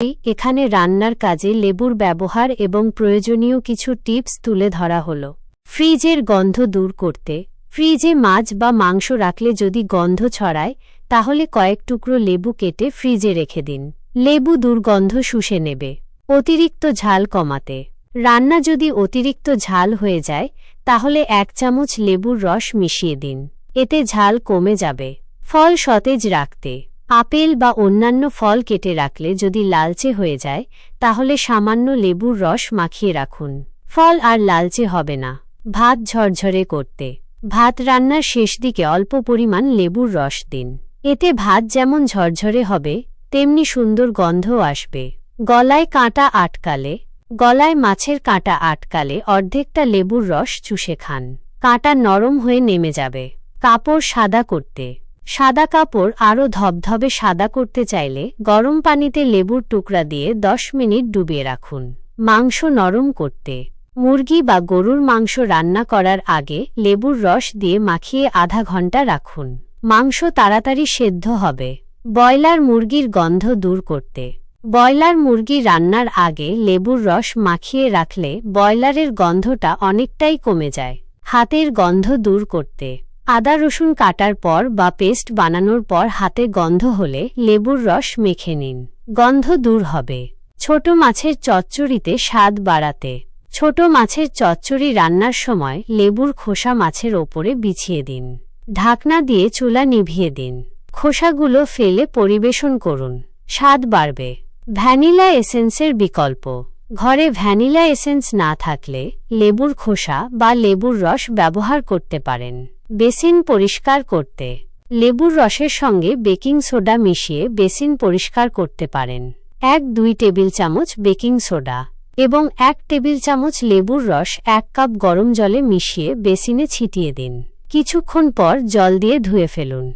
এখানে রান্নার কাজে লেবুর ব্যবহার এবং প্রয়োজনীয় কিছু টিপস তুলে ধরা হল। ফ্রিজের গন্ধ দূর করতে, ফ্রিজে মাছ বা মাংস রাখলে যদি গন্ধ ছড়ায়, তাহলে কয়েক টুকরো লেবু কেটে ফ্রিজে রেখে দিন। লেবু দুর্গন্ধ শুষে নেবে। অতিরিক্ত ঝাল কমাতে। রান্না যদি অতিরিক্ত ঝাল হয়ে যায়, তাহলে এক চামচ লেবুর রস মিশিয়ে দিন। এতে ঝাল কমে যাবে। ফল সতেজ রাখতে। আপেল বা অন্যান্য ফল কেটে রাখলে যদি লালচে হয়ে যায়, তাহলে সামান্য লেবুর রস মাখিয়ে রাখুন। ফল আর লালচে হবে না। ভাত ঝরঝরে করতে। ভাত রান্নার শেষ দিকে অল্প পরিমাণ লেবুর রস দিন। এতে ভাত যেমন ঝরঝরে হবে, তেমনি সুন্দর গন্ধও আসবে। গলায় কাঁটা আটকালে, গলায় মাছের কাঁটা আটকালে অর্ধেকটা লেবুর রস চুষে খান। কাঁটা নরম হয়ে নেমে যাবে। কাপড় সাদা করতে। সাদা কাপড় আরও ধবধবে সাদা করতে চাইলে গরম পানিতে লেবুর টুকরা দিয়ে 10 মিনিট ডুবিয়ে রাখুন। মাংস নরম করতে। মুরগি বা গরুর মাংস রান্না করার আগে লেবুর রস দিয়ে মাখিয়ে আধা ঘণ্টা রাখুন। মাংস তাড়াতাড়ি সেদ্ধ হবে। ব্রয়লার মুরগির গন্ধ দূর করতে। ব্রয়লার মুরগি রান্নার আগে লেবুর রস মাখিয়ে রাখলে ব্রয়লারের গন্ধটা অনেকটাই কমে যায়। হাতের গন্ধ দূর করতে। আদা রসুন কাটার পর বা পেস্ট বানানোর পর হাতে গন্ধ হলে লেবুর রস মেখে নিন। গন্ধ দূর হবে। ছোট মাছের চচ্চড়িতে স্বাদ বাড়াতে। ছোট মাছের চচ্চড়ি রান্নার সময় লেবুর খোসা মাছের ওপরে বিছিয়ে দিন। ঢাকনা দিয়ে চুলা নিভিয়ে দিন। খোসাগুলো ফেলে পরিবেশন করুন। স্বাদ বাড়বে। ভ্যানিলা এসেন্সের বিকল্প। ঘরে ভ্যানিলা এসেন্স না থাকলে লেবুর খোসা বা লেবুর রস ব্যবহার করতে পারেন। বেসিন পরিষ্কার করতে। লেবুর রসের সঙ্গে বেকিং সোডা মিশিয়ে বেসিন পরিষ্কার করতে পারেন। এক দুই টেবিল চামচ বেকিং সোডা এবং এক টেবিল চামচ লেবুর রস এক কাপ গরম জলে মিশিয়ে বেসিনে ছিটিয়ে দিন। কিছুক্ষণ পর জল দিয়ে ধুয়ে ফেলুন।